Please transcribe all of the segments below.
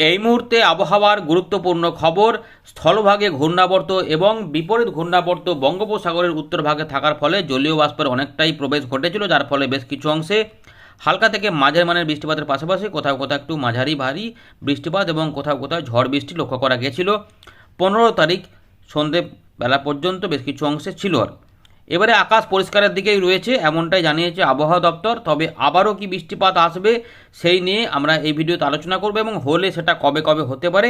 এই মুহূর্তে আবহাওয়ার গুরুত্বপূর্ণ খবর, স্থলভাগে ঘূর্ণাবর্ত এবং বিপরীত ঘূর্ণাবর্ত বঙ্গোপসাগরের উত্তর ভাগে থাকার ফলে জলীয় বাষ্পের অনেকটাই প্রবেশ ঘটেছিল, যার ফলে বেশ কিছু অংশে হালকা থেকে মাঝারি মানের বৃষ্টিপাতের পাশাপাশি কোথাও কোথাও একটু মাঝারি ভারী বৃষ্টিপাত এবং কোথাও কোথাও ঝড় বৃষ্টি লক্ষ্য করা গেছিল। পনেরো তারিখ সন্ধে বেলা পর্যন্ত বেশ কিছু অংশে ছিল। আর এবারে আকাশ পরিষ্কারের দিকেই রয়েছে, এমনটাই জানিয়েছে আবহাওয়া দপ্তর। তবে আবারও কি বৃষ্টিপাত আসবে, সেই নিয়ে আমরা এই ভিডিওতে আলোচনা করব এবং হলে সেটা কবে কবে হতে পারে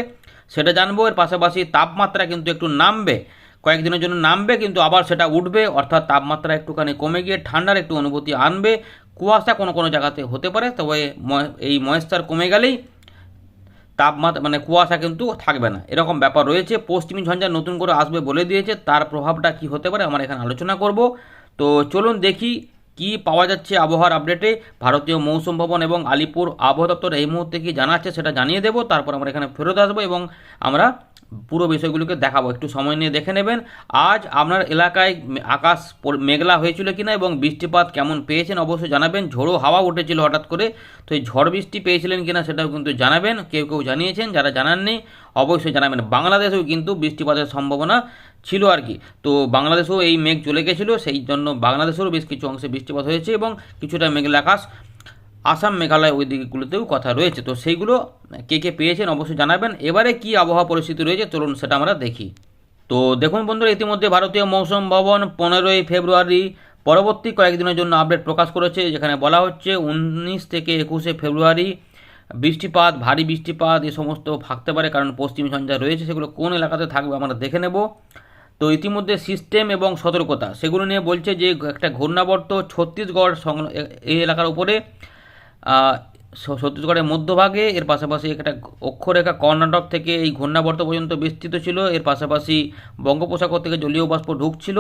সেটা জানব। এর পাশাপাশি তাপমাত্রা কিন্তু একটু নামবে, কয়েকদিনের জন্য নামবে, কিন্তু আবার সেটা উঠবে, অর্থাৎ তাপমাত্রা একটুখানি কমে গিয়ে ঠান্ডার একটু অনুভূতি আনবে। কুয়াশা কোনো কোনো জায়গাতে হতে পারে, তবে এই ময়েশ্চার কমে গেলেই তাপমাত্রা মানে কুয়াশা কিন্তু থাকবে না। এরকম ব্যাপার রয়েছে। পশ্চিমী ঝঞ্ঝা নতুন করে আসবে বলে দিয়েছে। তার প্রভাবটা কি হতে পারে আমরা এখানে আলোচনা করব। তো চলুন দেখি কি পাওয়া যাচ্ছে আবহাওয়ার আপডেটে। ভারতীয় মৌসুম ভবন এবং আলিপুর আবহাওয়া দপ্তর এই মুহূর্তে কি জানাচ্ছে সেটা জানিয়ে দেবো। তারপর আমরা এখানে ফেরত আসব এবং আমরা পুরো বিষয়গুলোকে দেখাবো। একটু সময় নিয়ে দেখে নেবেন। আজ আপনার এলাকায় আকাশ মেঘলা হয়েছিল কিনা এবং বৃষ্টিপাত কেমন পেয়েছেন অবশ্যই জানাবেন। ঝোড়ো হাওয়া উঠেছিল হঠাৎ করে। তো এই ঝড় বৃষ্টি পেয়েছিলেন কিনা সেটাও কিন্তু জানাবেন। কেউ কেউ জানিয়েছেন, যারা জানাননি অবশ্যই জানাবেন। বাংলাদেশেও কিন্তু বৃষ্টিপাতের সম্ভাবনা ছিল আর কি। তো বাংলাদেশেও এই মেঘ চলে গেছিল, সেই জন্য বাংলাদেশেরও বেশ কিছু অংশে বৃষ্টিপাত হয়েছে এবং কিছুটা মেঘলা আকাশ আসাম মেঘালয় ওই দিকগুলোতেও কথা রয়েছে। তো সেইগুলো কে কে পেয়েছেন অবশ্যই জানাবেন। এবারে কি আবহাওয়া পরিস্থিতি রয়েছে চলুন সেটা আমরা দেখি। তো দেখুন বন্ধুরা, ইতিমধ্যে ভারতীয় মৌসুম ভবন পনেরোই ফেব্রুয়ারি পরবর্তী কয়েকদিনের জন্য আপডেট প্রকাশ করেছে। যেখানে বলা হচ্ছে উনিশ থেকে একুশে ফেব্রুয়ারি বৃষ্টিপাত, ভারী বৃষ্টিপাত এ সমস্ত থাকতে পারে। কারণ পশ্চিম ঝঞ্ঝা রয়েছে, সেগুলো কোন এলাকাতে থাকবে আমরা দেখে নেব। তো ইতিমধ্যে সিস্টেম এবং সতর্কতা, সেগুলো নিয়ে বলছে যে একটা ঘূর্ণাবর্ত ছত্তিশগড় এই এলাকার উপরে ছত্তিশগড়ের মধ্যভাগে, এর পাশাপাশি একটা অক্ষরেখা কর্ণাটক থেকে এই ঘূর্ণাবর্ত পর্যন্ত বিস্তৃত ছিল, এর পাশাপাশি বঙ্গোপসাগর থেকে জলীয় বাষ্প ঢুকছিল।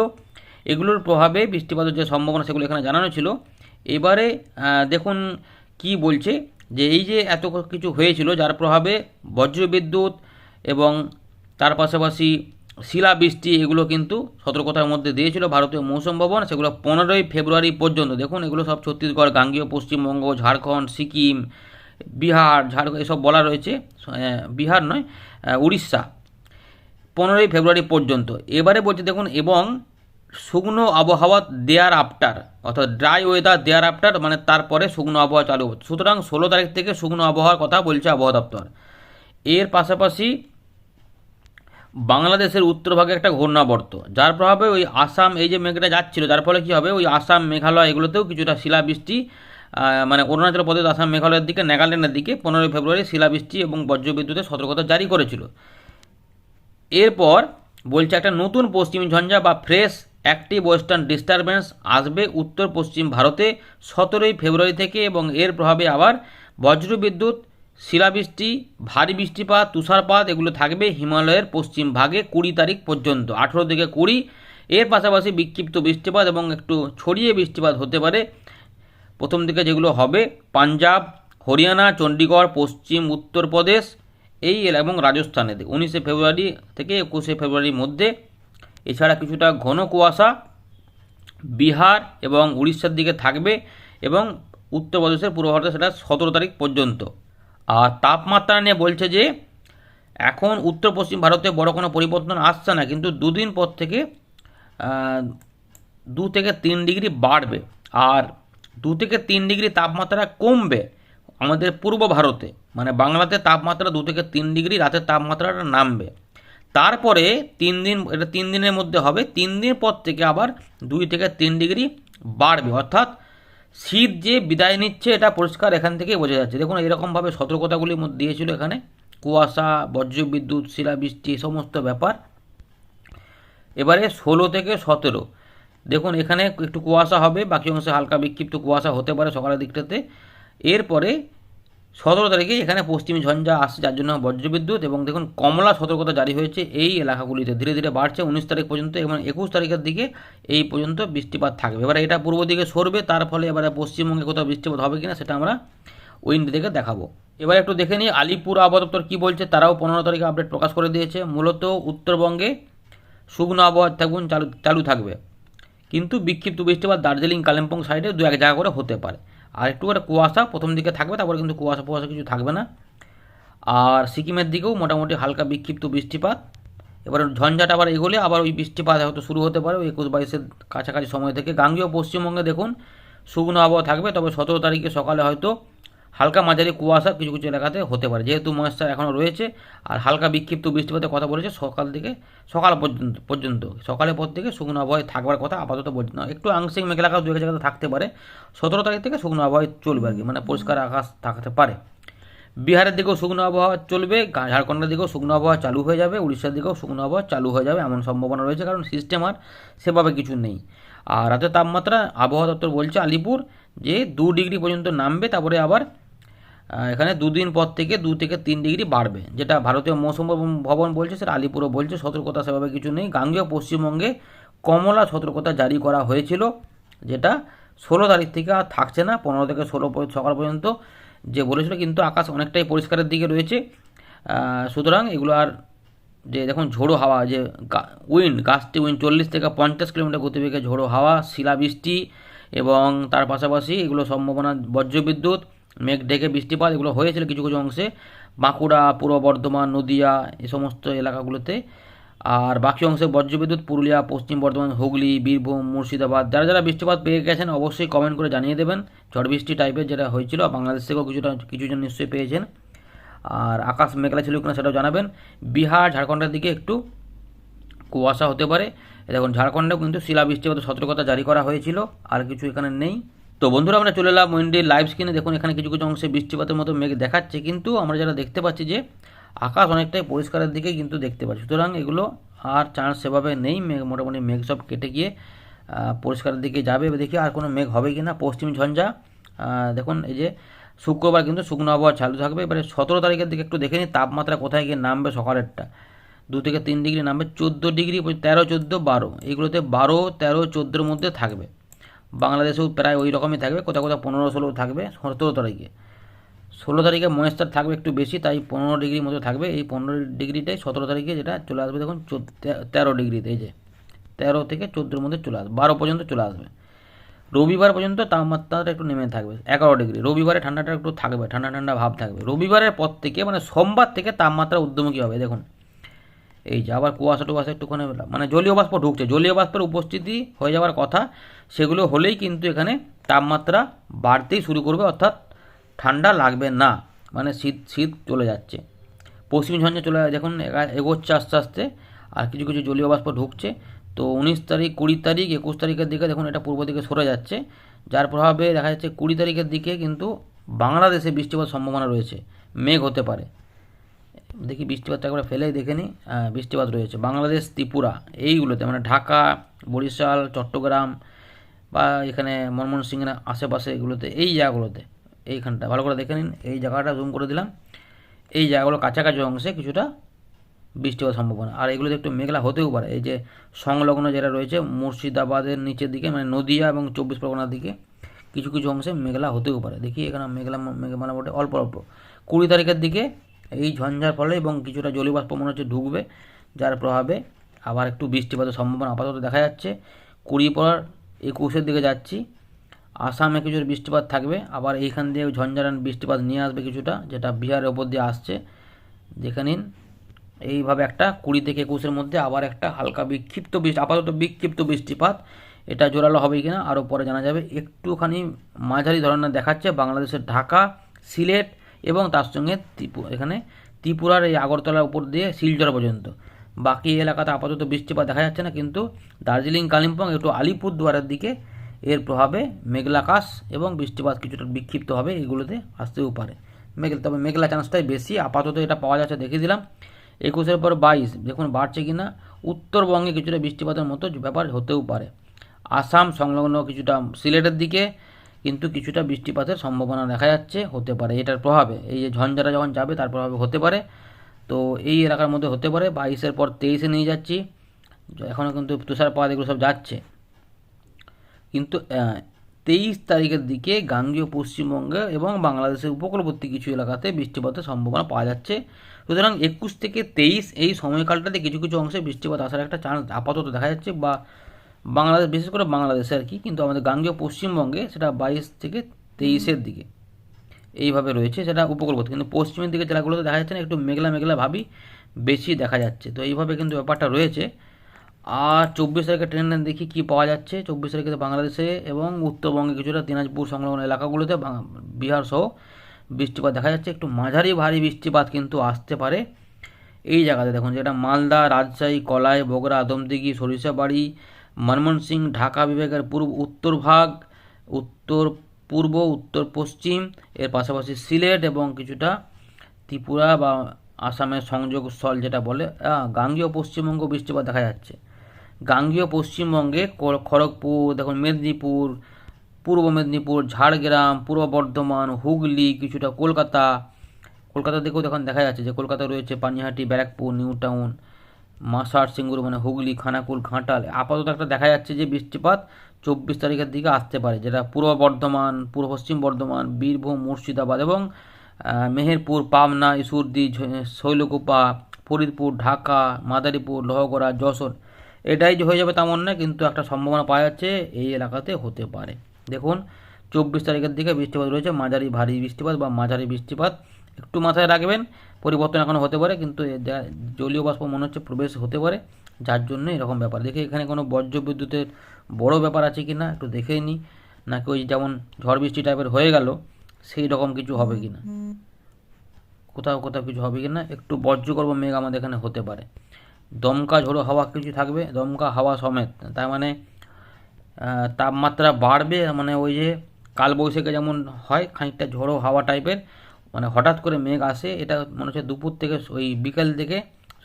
এগুলোর প্রভাবে বৃষ্টিপাতের যে সম্ভাবনা, সেগুলো এখানে জানানো ছিল। এবারে দেখুন কি বলছে, যে এই যে এত কিছু হয়েছিল, যার প্রভাবে বজ্রবিদ্যুৎ এবং তার পাশাপাশি শিলাবৃষ্টি এগুলো কিন্তু সতর্কতার মধ্যে দিয়েছিল ভারতীয় মৌসুম ভবন। সেগুলো পনেরোই ফেব্রুয়ারি পর্যন্ত, দেখুন এগুলো সব ছত্তিশগড়, গাঙ্গীয়, পশ্চিমবঙ্গ, ঝাড়খণ্ড, সিকিম, বিহার, ঝাড়খণ্ড, এসব বলা রয়েছে বিহার নয় উড়িষ্যা। পনেরোই ফেব্রুয়ারি পর্যন্ত। এবারে বলছে দেখুন, এবং শুকনো আবহাওয়া দেয়ার আফটার, অর্থাৎ ড্রাই ওয়েদার দেয়ার আফটার মানে তারপরে শুকনো আবহাওয়া চালু হচ্ছে। সুতরাং ষোলো তারিখ থেকে শুকনো আবহাওয়ার কথা বলছে আবহাওয়া দপ্তর। এর পাশাপাশি বাংলাদেশের উত্তরভাগে একটা ঘূর্ণাবর্ত। যার প্রভাবে ওই আসাম এই যে মেঘটা যাচ্ছিল, যার ফলে কী হবে? ওই আসাম মেঘালয় এগুলোতেও কিছুটা শিলাবৃষ্টি মানে অরুণাচল প্রদেশ, আসাম মেঘালয়ের দিকে, নাগাল্যান্ডের দিকে পনেরোই ফেব্রুয়ারি শিলাবৃষ্টি এবং বজ্রবিদ্যুতের সতর্কতা জারি করেছিল। এরপর বলছে একটা নতুন পশ্চিম ঝঞ্ঝা বা ফ্রেশ অ্যাক্টিভ ওয়েস্টার্ন ডিস্টারবেন্স আসবে উত্তর পশ্চিম ভারতে সতেরোই ফেব্রুয়ারি থেকে এবং এর প্রভাবে আবার বজ্রবিদ্যুৎ শিলাবৃষ্টি ভারী বৃষ্টিপাত, তুষারপাত, এগুলো থাকবে হিমালয়ের পশ্চিম ভাগে কুড়ি তারিখ পর্যন্ত। আঠেরো থেকে কুড়ি, এর পাশাপাশি বিক্ষিপ্ত বৃষ্টিপাত এবং একটু ছড়িয়ে বৃষ্টিপাত হতে পারে। প্রথম দিকে যেগুলো হবে, পাঞ্জাব, হরিয়ানা চণ্ডীগড় পশ্চিম উত্তরপ্রদেশ, এই এলা- এবং রাজস্থানে। উনিশে ফেব্রুয়ারি থেকে একুশে ফেব্রুয়ারির মধ্যে, এছাড়া কিছুটা ঘন কুয়াশা বিহার এবং উড়িষ্যার দিকে থাকবে এবং উত্তরপ্রদেশের পূর্ব ভারতে সেটা সতেরো তারিখ পর্যন্ত। আর তাপমাত্রা নিয়ে বলছে যে, এখন উত্তর পশ্চিম ভারতে বড় কোনো পরিবর্তন আসছে না, কিন্তু দুদিন পর থেকে দু থেকে তিন ডিগ্রি বাড়বে। আর দু থেকে তিন ডিগ্রি তাপমাত্রা কমবে আমাদের পূর্ব ভারতে। মানে বাংলাতে তাপমাত্রা দু থেকে তিন ডিগ্রি রাতের তাপমাত্রাটা নামবে। তারপরে তিন দিন, এটা তিন দিনের মধ্যে হবে, তিন দিন পর থেকে আবার দুই থেকে তিন ডিগ্রি বাড়বে। অর্থাৎ শীত যে বিদায় নিচ্ছে, এটা পরিষ্কার এখান থেকেই বোঝা যাচ্ছে। দেখুন, এরকমভাবে সতর্কতাগুলির মধ্যে দিয়েছিল এখানে। কুয়াশা, বজ্রবিদ্যুৎ, শিলাবৃষ্টি, এ সমস্ত ব্যাপার। এবারে ষোলো থেকে সতেরো। দেখুন, এখানে একটু কুয়াশা হবে, বাকি অংশে হালকা বিক্ষিপ্ত কুয়াশা হতে পারে সকালের দিকটাতে। এরপরে সতেরো তারিখে এখানে পশ্চিমী ঝঞ্ঝা আসছে, যার জন্য বজ্রবিদ্যুৎ এবং দেখুন কমলা সতর্কতা জারি হয়েছে এই এলাকাগুলিতে। ধীরে ধীরে বাড়ছে উনিশ তারিখ পর্যন্ত এবং একুশ তারিখের দিকে এই পর্যন্ত বৃষ্টিপাত থাকবে। এবার এটা পূর্ব দিকে সরবে, তার ফলে এবারে পশ্চিমবঙ্গে কোথাও বৃষ্টিপাত হবে কিনা সেটা আমরা উইন্ড থেকে দেখাবো। এবার একটু দেখে নিই, আলিপুর আবহাওয়া কী বলছে তারাও পনেরো তারিখে আপডেট প্রকাশ করে দিয়েছে। মূলত উত্তরবঙ্গে শুকনো আবহাওয়া থাকুন, চালু চালু থাকবে। কিন্তু বিক্ষিপ্ত বৃষ্টিপাত দার্জিলিং, কালিম্পং সাইডে দু এক জায়গা করে হতে পারে। আর একটু করে কুয়াশা, প্রথম দিকে থাকবে, তারপরে কিন্তু কুয়াশা ফুয়াশা কিছু থাকবে না। আর সিকিমের দিকেও মোটামুটি হালকা বিক্ষিপ্ত বৃষ্টিপাত। এবার ঝঞ্ঝাট আবার এগোলে, আবার ওই বৃষ্টিপাত হয়তো শুরু হতে পারে, ওই একুশ বাইশের কাছাকাছি সময় থেকে। গাঙ্গীয় পশ্চিমবঙ্গে দেখুন, শুকনো আবহাওয়া থাকবে, তবে সতেরো তারিখে সকালে হয়তো হালকা মাঝারি কুয়াশা কিছু কিছু এলাকাতে হতে পারে। যেহেতু ময়েশ্চার এখনও রয়েছে, আর হালকা বিক্ষিপ্ত বৃষ্টিপাতের কথা বলেছে, সকাল থেকে সকাল পর্যন্ত পর্যন্ত, সকালের পর থেকে শুকনো আবহাওয়ায় থাকবার কথা আপাতত পর্যন্ত একটু আংশিক মেঘলা আকাশ দু জায়গাতে থাকতে পারে। সতেরো তারিখ থেকে শুকনো আবহাওয়ায় চলবে আর কি মানে পরিষ্কার আকাশ থাকতে পারে। বিহারের দিকেও শুকনো আবহাওয়া চলবে, ঝাড়খণ্ডের দিকেও শুকনো আবহাওয়া চালু হয়ে যাবে, উড়িষ্যার দিকেও শুকনো আবহাওয়া চালু হয়ে যাবে, এমন সম্ভাবনা রয়েছে, কারণ সিস্টেম আর সেভাবে কিছু নেই। আর রাতের তাপমাত্রা, আবহাওয়া দপ্তর বলছে আলিপুর যে দু ডিগ্রি পর্যন্ত নামবে, তারপরে আবার এখানে দুদিন পর থেকে দু থেকে তিন ডিগ্রি বাড়বে, যেটা ভারতীয় মৌসুম ভবন বলছে, সেটা আলিপুরও বলছে, সতর্কতা সেভাবে কিছু নেই। গাঙ্গেয় পশ্চিমবঙ্গে কমলা সতর্কতা জারি করা হয়েছিল, যেটা ষোলো তারিখ থেকে আর থাকছে না, পনেরো থেকে ষোলো সকাল পর্যন্ত যে বলেছিল, কিন্তু আকাশ অনেকটাই পরিষ্কারের দিকে রয়েছে। সুতরাং এগুলো আর যে দেখুন, ঝোড়ো হাওয়া, যে উইন্ড, গাছটি উইন্ড, চল্লিশ থেকে পঞ্চাশ কিলোমিটার গতিবেগে ঝোড়ো হাওয়া, শিলাবৃষ্টি এবং তার পাশাপাশি এগুলো সম্ভাবনা বজ্রবিদ্যুৎ মেঘ ডেকে বৃষ্টিপাত, এগুলো হয়েছিল কিছু কিছু অংশে। বাঁকুড়া, পূর্ব বর্ধমান, নদিয়া এই সমস্ত এলাকাগুলোতে। আর বাকি অংশে বজ্রবিদ্যুৎ, পুরুলিয়া, পশ্চিম বর্ধমান, হুগলি, বীরভূম, মুর্শিদাবাদ। যারা যারা বৃষ্টিপাত পেয়ে গেছেন, অবশ্যই কমেন্ট করে জানিয়ে দেবেন। ঝড় বৃষ্টি টাইপের যেটা হয়েছিল, বাংলাদেশ থেকেও কিছুটা, কিছুজন নিশ্চয়ই পেয়েছেন। আর আকাশ মেঘলা ছিল কিনা সেটাও জানাবেন। বিহার, ঝাড়খণ্ডের দিকে একটু কুয়াশা হতে পারে। দেখুন, ঝাড়খণ্ডেও কিন্তু শিলা বৃষ্টিপাত সতর্কতা জারি করা হয়েছিল, আর কিছু এখানে নেই। তো বন্ধুরা, আমরা চলে এলাম উইন্ডের লাইভ স্ক্রিনে। দেখুন, এখানে কিছু কিছু অংশে বৃষ্টিপাতের মতো মেঘ দেখাচ্ছে, কিন্তু আমরা যারা দেখতে পাচ্ছি যে আকাশ অনেকটাই পরিষ্কারের দিকে কিন্তু দেখতে পাচ্ছি। সুতরাং এগুলো আর চান্স সেভাবে নেই, মেঘ মোটামুটি মেঘ সব কেটে গিয়ে পরিষ্কারের দিকে যাবে। দেখি আর কোনো মেঘ হবে কি না পশ্চিম ঝঞ্ঝা। দেখুন, এই যে শুক্রবার কিন্তু শুকনো আবহাওয়া চালু থাকবে। এবারে সতেরো তারিখের দিকে একটু দেখে নিই, তাপমাত্রা কোথায় গিয়ে নামবে সকালেরটা। দু থেকে তিন ডিগ্রি নামবে, চোদ্দ ডিগ্রি, তেরো, চোদ্দ, বারো। এগুলোতে বারো, তেরো, চোদ্দোর মধ্যে থাকবে। বাংলাদেশেও প্রায় ওই রকমই থাকবে। কোথাও কোথাও পনেরো ষোলো থাকবে, সতেরো তারিখে। ষোলো তারিখে ময়েশ্চার থাকবে একটু বেশি, তাই পনেরো ডিগ্রির মতো থাকবে। এই পনেরো ডিগ্রিটাই সতেরো তারিখে যেটা চলে আসবে, দেখুন তেরো ডিগ্রিতে, এই যে। তেরো থেকে চোদ্দোর মধ্যে চলে আসবে, বারো পর্যন্ত চলে আসবে। রবিবার পর্যন্ত তাপমাত্রাটা একটু নেমে থাকবে, এগারো ডিগ্রি। রবিবারে ঠান্ডাটা একটু থাকবে, ঠান্ডা ঠান্ডা ভাব থাকবে। রবিবারের পর থেকে মানে সোমবার থেকে তাপমাত্রা উদ্যমুখী হবে, দেখুন। এই যে আবার কুয়াশা টুয়াশা একটুখানি মানে জলীয় বাষ্প ঢুকছে, জলীয় বাষ্পের উপস্থিতি হয়ে যাওয়ার কথা, সেগুলো হলেই কিন্তু এখানে তাপমাত্রা বাড়তেই শুরু করবে, অর্থাৎ ঠান্ডা লাগবে না। মানে শীত শীত চলে যাচ্ছে। পশ্চিম ঝঞ্ঝা চলে দেখুন এগা- এগোচ্ছে আস্তে আস্তে, আর কিছু কিছু জলীয় বাষ্প ঢুকছে। তো উনিশ তারিখ, কুড়ি তারিখ, একুশ তারিখের দিকে দেখুন এটা পূর্ব দিকে সরে যাচ্ছে। যার প্রভাবে দেখা যাচ্ছে কুড়ি তারিখের দিকে কিন্তু বাংলাদেশে বৃষ্টিপাত সম্ভাবনা রয়েছে। মেঘ হতে পারে। দেখি বৃষ্টিপাতটা একবার ফেলেই দেখে নিই বৃষ্টিপাত রয়েছে। বাংলাদেশ, ত্রিপুরা, এইগুলোতে মানে ঢাকা, বরিশাল, চট্টগ্রাম বা এখানে ময়মনসিংহের আশেপাশে এগুলোতে, এই জায়গাগুলোতে, এইখানটা, ভালো করে দেখে নিন, এই জায়গাটা জুম করে দিলাম। এই জায়গাগুলো কাছাকাছি অংশে কিছুটা বৃষ্টি হওয়ার সম্ভাবনা। আর এগুলোতে একটু মেঘলা হতেও পারে। এই যে সংলগ্ন যেটা রয়েছে, মুর্শিদাবাদের নিচের দিকে মানে নদিয়া এবং চব্বিশ পরগনার দিকে, কিছু কিছু অংশে মেঘলা হতেও পারে। দেখি এখানে মেঘলা মেঘমালা মোটে অল্প অল্প। কুড়ি তারিখের দিকে এই ঝঞ্ঝার ফলে এবং কিছুটা জলীয়বাষ্প মনে হচ্ছে ঢুকবে, যার প্রভাবে আবার একটু বৃষ্টিপাতের সম্ভাবনা আপাতত দেখা যাচ্ছে। কুড়ি পর একুশের দিকে যাচ্ছি। আসামে কিছু বৃষ্টিপাত থাকবে, আবার এইখান দিয়ে ঝঞ্ঝারান বৃষ্টিপাত নিয়ে আসবে কিছুটা, যেটা বিহারের ওপর দিয়ে আসছে। দেখে নিন, এইভাবে একটা কুড়ি থেকে একুশের মধ্যে আবার একটা হালকা বিক্ষিপ্ত বৃষ্টি, আপাতত বিক্ষিপ্ত বৃষ্টিপাত। এটা জোরালো হবে কিনা, আরও পরে জানা যাবে। একটুখানি মাঝারি ধরনের দেখাচ্ছে বাংলাদেশের ঢাকা, সিলেট এবং তার সঙ্গে এখানে ত্রিপুরার এই আগরতলার উপর দিয়ে শিলচর পর্যন্ত। বাকি এলাকাতে আপাতত বৃষ্টিপাত দেখা যাচ্ছে না, কিন্তু দার্জিলিং, কালিম্পং, একটু আলিপুরদুয়ারের দিকে এর প্রভাবে মেঘলাকাশ এবং বৃষ্টিপাত কিছুটা বিক্ষিপ্ত হবে, এগুলোতে আসতেও পারে। মেঘলা, তবে মেঘলা চান্সটাই বেশি। আপাতত এটা পাওয়া যাচ্ছে, দেখিয়ে দিলাম। একুশের পর বাইশ, দেখুন বাড়ছে কি না উত্তরবঙ্গে কিছুটা বৃষ্টিপাতের মতো ব্যাপার হতেও পারে। আসাম সংলগ্ন কিছুটা সিলেটের দিকে কিন্তু কিছুটা বৃষ্টিপাতের সম্ভাবনা দেখা যাচ্ছে, হতে পারে। এটার প্রভাবে এই যে ঝঞ্ঝাটা যখন যাবে, তার প্রভাবে হতে পারে। তো এই এলাকার মধ্যে হতে পারে। বাইশের পর তেইশে নিয়ে যাচ্ছি। এখনও কিন্তু তুষারপাত এগুলো সব যাচ্ছে। কিন্তু তেইশ তারিখের দিকে গাঙ্গীয়, পশ্চিমবঙ্গে এবং বাংলাদেশের উপকূলবর্তী কিছু এলাকাতে বৃষ্টিপাতের সম্ভাবনা পাওয়া যাচ্ছে। সুতরাং একুশ থেকে তেইশ এই সময়কালটাতে কিছু কিছু অংশে বৃষ্টিপাত আসার একটা চান্স আপাতত দেখা যাচ্ছে বা বাংলাদেশ, বিশেষ করে বাংলাদেশে আর কি, কিন্তু আমাদের গাঙ্গীয় পশ্চিমবঙ্গে সেটা বাইশ থেকে তেইশের দিকে এইভাবে রয়েছে, সেটা উপকূলবর্তী। কিন্তু পশ্চিমের দিকে জেলাগুলোতে দেখা যাচ্ছে না, একটু মেঘলা মেঘলা ভাবই বেশি দেখা যাচ্ছে। তো এইভাবে কিন্তু ব্যাপারটা রয়েছে। আর চব্বিশ তারিখে ট্রেন দেখি কি পাওয়া যাচ্ছে। চব্বিশ তারিখে তো বাংলাদেশে এবং উত্তরবঙ্গে কিছুটা দিনাজপুর সংলগ্ন এলাকাগুলোতে বিহার সহ বৃষ্টিপাত দেখা যাচ্ছে। একটু মাঝারি ভারী বৃষ্টিপাত কিন্তু আসতে পারে। এই জায়গাতে দেখুন যেটা মালদা, রাজশাহী, কলাই, বগুড়া, আদমদিঘি, সরিষাবাড়ি ময়মনসিংহ ঢাকা বিভাগের পূর্ব উত্তর ভাগ, উত্তর পূর্ব, উত্তর পশ্চিম, এর পাশাপাশি সিলেট এবং কিছুটা ত্রিপুরা বা আসামের সংযোগস্থল যেটা বলে গাঙ্গীয় পশ্চিমবঙ্গ বৃষ্টিপাত দেখা যাচ্ছে। গাঙ্গীয় পশ্চিমবঙ্গে খড়গপুর দেখুন মেদিনীপুর, পূর্ব মেদিনীপুর, ঝাড়গ্রাম, পূর্ব বর্ধমান, হুগলি, কিছুটা কলকাতা কলকাতা দিকেও দেখুন দেখা যাচ্ছে যে কলকাতা রয়েছে পানিহাটি, ব্যারাকপুর নিউ টাউন মাসার সিঙ্গুর মানে হুগলি, খানাকুল, ঘাটাল। আপাতত একটা দেখা যাচ্ছে যে বৃষ্টিপাত চব্বিশ তারিখের দিকে আসতে পারে, যেটা পূর্ব বর্ধমান, পূর্ব পশ্চিম বর্ধমান, বীরভূম, মুর্শিদাবাদ এবং মেহেরপুর, পাবনা ইসুরদি শৈলকুপা, ফরিদপুর, ঢাকা, মাদারীপুর, লোহগড়া, যশোর। এটাই যে হয়ে যাবে তেমন না কিন্তু একটা সম্ভাবনা পাওয়া যাচ্ছে এই এলাকাতে হতে পারে। দেখুন, চব্বিশ তারিখের দিকে বৃষ্টিপাত রয়েছে, মাঝারি ভারী বৃষ্টিপাত বা মাঝারি বৃষ্টিপাত একটু মাথায় রাখবেন পরিবর্তন এখনও হতে পারে কিন্তু যা- জলীয় বাষ্প মনে হচ্ছে প্রবেশ হতে পারে যার জন্য এরকম ব্যাপার। দেখে এখানে কোনো বজ্র বিদ্যুতের বড় ব্যাপার আছে কি না একটু দেখে নিই নাকি ওই যেমন ঝড় বৃষ্টি টাইপের হয়ে গেল সেই রকম কিছু হবে কি না কোথাও কোথাও কিছু হবে কি না একটু বজ্রগর্ভ মেঘ আমাদের এখানে হতে পারে। দমকা ঝোড়ো হাওয়া কিছু থাকবে দমকা হাওয়া সমেত তার মানে তাপমাত্রা বাড়বে মানে ওই যে কালবৈশাখী যেমন হয় খানিকটা ঝোড়ো হাওয়া টাইপের মানে হঠাৎ করে মেঘ আসে, এটা মনে হচ্ছে দুপুর থেকে ওই বিকেল থেকে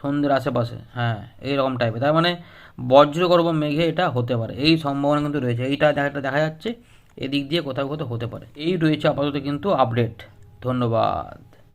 সন্ধ্যের আশেপাশে। হ্যাঁ এইরকম টাইপের তার মানে বজ্রগর্ভ মেঘে এটা হতে পারে। এই সম্ভাবনা কিন্তু রয়েছে। এইটা দেখাটা দেখা যাচ্ছে, এদিক দিয়ে কোথাও কোথাও হতে পারে। এই রয়েছে আপাতত কিন্তু আপডেট ধন্যবাদ।